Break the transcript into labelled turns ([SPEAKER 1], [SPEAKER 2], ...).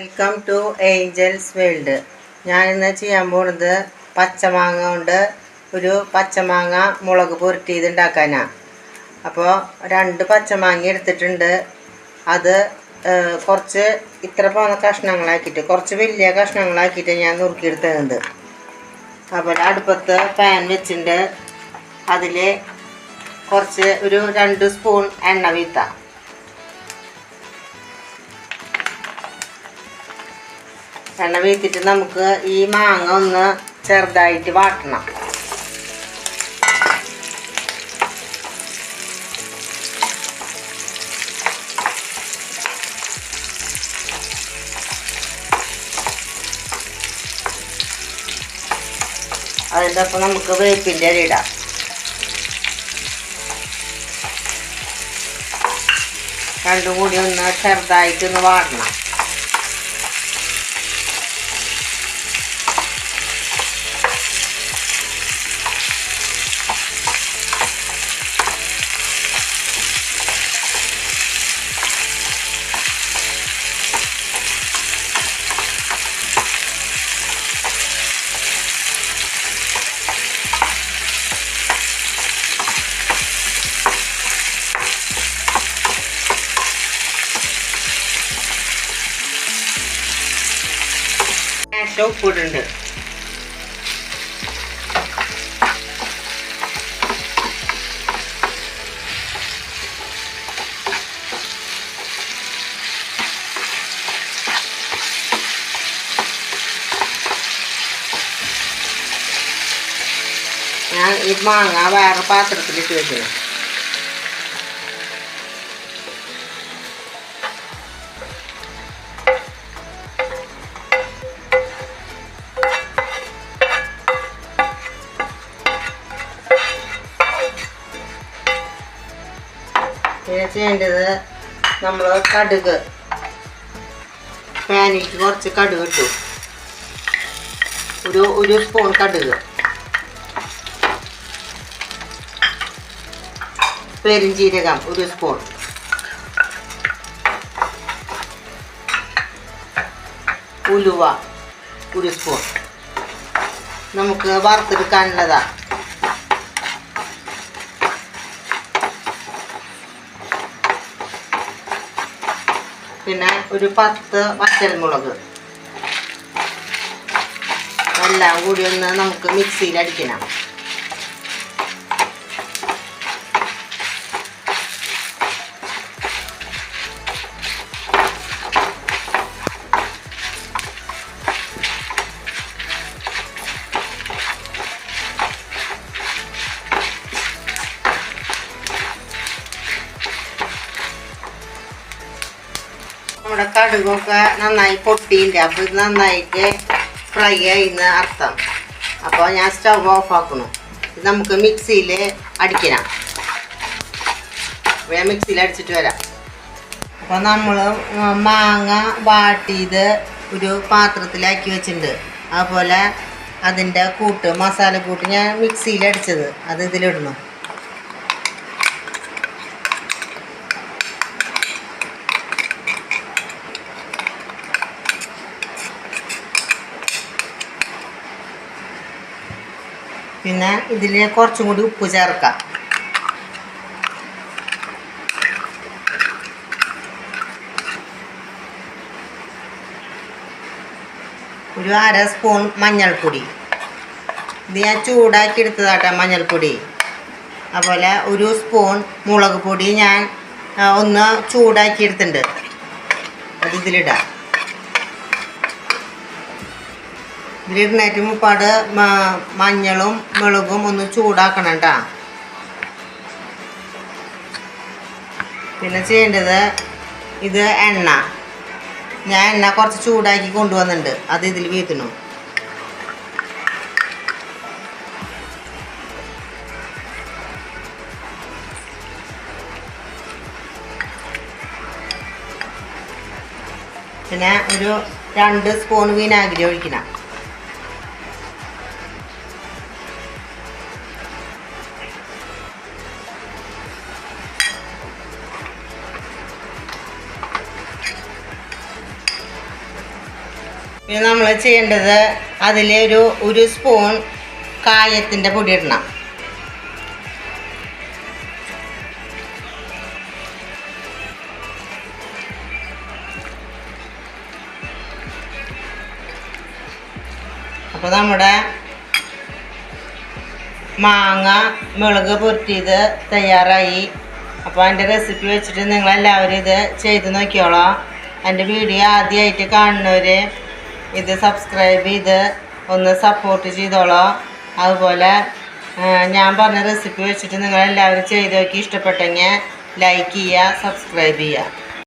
[SPEAKER 1] Welcome to Angeles world ഞാനിന്ന് ചെയ്യാൻ പോണത് പച്ചമാങ്ങ കൊണ്ട് ഒരു പച്ചമാങ്ങ മുളക് പുരട്ടിയത് ഉണ്ടാക്കാനാണ് അപ്പോൾ രണ്ട് പച്ചമാങ്ങ എടുത്തിട്ടുണ്ട്. അത് കുറച്ച് ഇത്ര പോന്ന കഷ്ണങ്ങളാക്കിയിട്ട് കുറച്ച് വലിയ കഷ്ണങ്ങളാക്കിയിട്ട് ഞാൻ നുറുക്കിയെടുത്തത് അപ്പോൾ അടുപ്പത്ത് പാൻ വെച്ചിട്ടുണ്ട്. അതിൽ കുറച്ച് ഒരു രണ്ട് സ്പൂൺ എണ്ണ വീത്താം എണ്ണ വീത്തിട്ട് നമുക്ക് ഈ മാങ്ങ ഒന്ന് ചെറുതായിട്ട് വാട്ടണം. അതിന്റെ ഒപ്പം നമുക്ക് വേപ്പിന്റെ ഇല ഇടാം. രണ്ടും കൂടി ഒന്ന് ചെറുതായിട്ട് ഒന്ന് വാടണം. ശേഷം ഉപ്പിടുന്നുണ്ട് ഞാൻ ഈ മാങ്ങ വേറെ പാത്രത്തിലിട്ട് വെക്കുന്നു ചെയ്യേണ്ടത് നമ്മൾ കടുക്. പാനിലേക്ക് കുറച്ച് കടുക് ഇട്ടു. ഒരു ഒരു സ്പൂൺ കടുക്. പെരിഞ്ചീരകം ഒരു സ്പൂൺ. ഉലുവ ഒരു സ്പൂൺ. നമുക്ക് വറുത്തെടുക്കാനുള്ളതാണ് പിന്നെ ഒരു പത്ത് വറ്റൽമുളക് എല്ലാം കൂടി ഒന്ന് നമുക്ക് മിക്സിയിൽ അടിക്കണം. നമ്മുടെ കടുകൊക്കെ നന്നായി പൊട്ടിയില്ല? അപ്പോൾ ഇത് നന്നായിട്ട് ഫ്രൈ ആയിന്ന് അർത്ഥം. അപ്പോൾ ഞാൻ സ്റ്റവ് ഓഫ് ആക്കുന്നു ഇത് നമുക്ക് മിക്സിയിൽ അടിക്കണം. ഞാൻ മിക്സിയിൽ അടിച്ചിട്ട് വരാം. അപ്പോൾ നമ്മൾ മാങ്ങ വാട്ടിയത് ഒരു പാത്രത്തിലാക്കി വെച്ചിട്ടുണ്ട്. അതുപോലെ അതിന്റെ കൂട്ട് മസാല കൂട്ട് ഞാൻ മിക്സിയിൽ അടിച്ചത്. അത് ഇതിലിടണം. പിന്നെ ഇതിൽ കുറച്ചും കൂടി ഉപ്പ് ചേർക്കാം. ഒരു അര സ്പൂൺ മഞ്ഞൾപ്പൊടി. ഇത് ഞാൻ ചൂടാക്കി എടുത്തതാട്ടെ മഞ്ഞൾപ്പൊടി. അതുപോലെ ഒരു സ്പൂൺ മുളക് പൊടി ഞാൻ ഒന്ന് ചൂടാക്കി എടുത്തിട്ടുണ്ട്. അത് ഇതിലിടാം. ഇതിലിടുന്നേറ്റ് മുപ്പാട് മഞ്ഞളും മുളകും ഒന്ന് ചൂടാക്കണം പിന്നെ ചെയ്യേണ്ടത് ഇത് എണ്ണ. ഞാൻ എണ്ണ കുറച്ച് ചൂടാക്കി കൊണ്ടുവന്നിട്ടുണ്ട്. അത് ഇതിൽ വീത്തുന്നു പിന്നെ ഒരു രണ്ട് സ്പൂൺ വിനാഗിരി ഒഴിക്കണം. പിന്നെ നമ്മൾ ചെയ്യേണ്ടത് അതിലൊരു ഒരു സ്പൂൺ കായത്തിന്റെ പൊടി ഇടണം. അപ്പോൾ നമ്മുടെ മാങ്ങ മുളക് പൊരുത്തിയത് തയ്യാറായി. അപ്പോൾ എന്റെ റെസിപ്പി വെച്ചിട്ട് നിങ്ങളെല്ലാവരും ഇത് ചെയ്ത് നോക്കിയോളാം. എന്റെ വീഡിയോ ആദ്യമായിട്ട് കാണുന്നവർ ഇത് സബ്സ്ക്രൈബ് ചെയ്ത് ഒന്ന് സപ്പോർട്ട് ചെയ്തോളോ. അതുപോലെ ഞാൻ പറഞ്ഞ റെസിപ്പി വെച്ചിട്ട് നിങ്ങളെല്ലാവരും ചെയ്ത് നോക്കി. ഇഷ്ടപ്പെട്ടെങ്കിൽ ലൈക്ക് ചെയ്യുക സബ്സ്ക്രൈബ് ചെയ്യുക.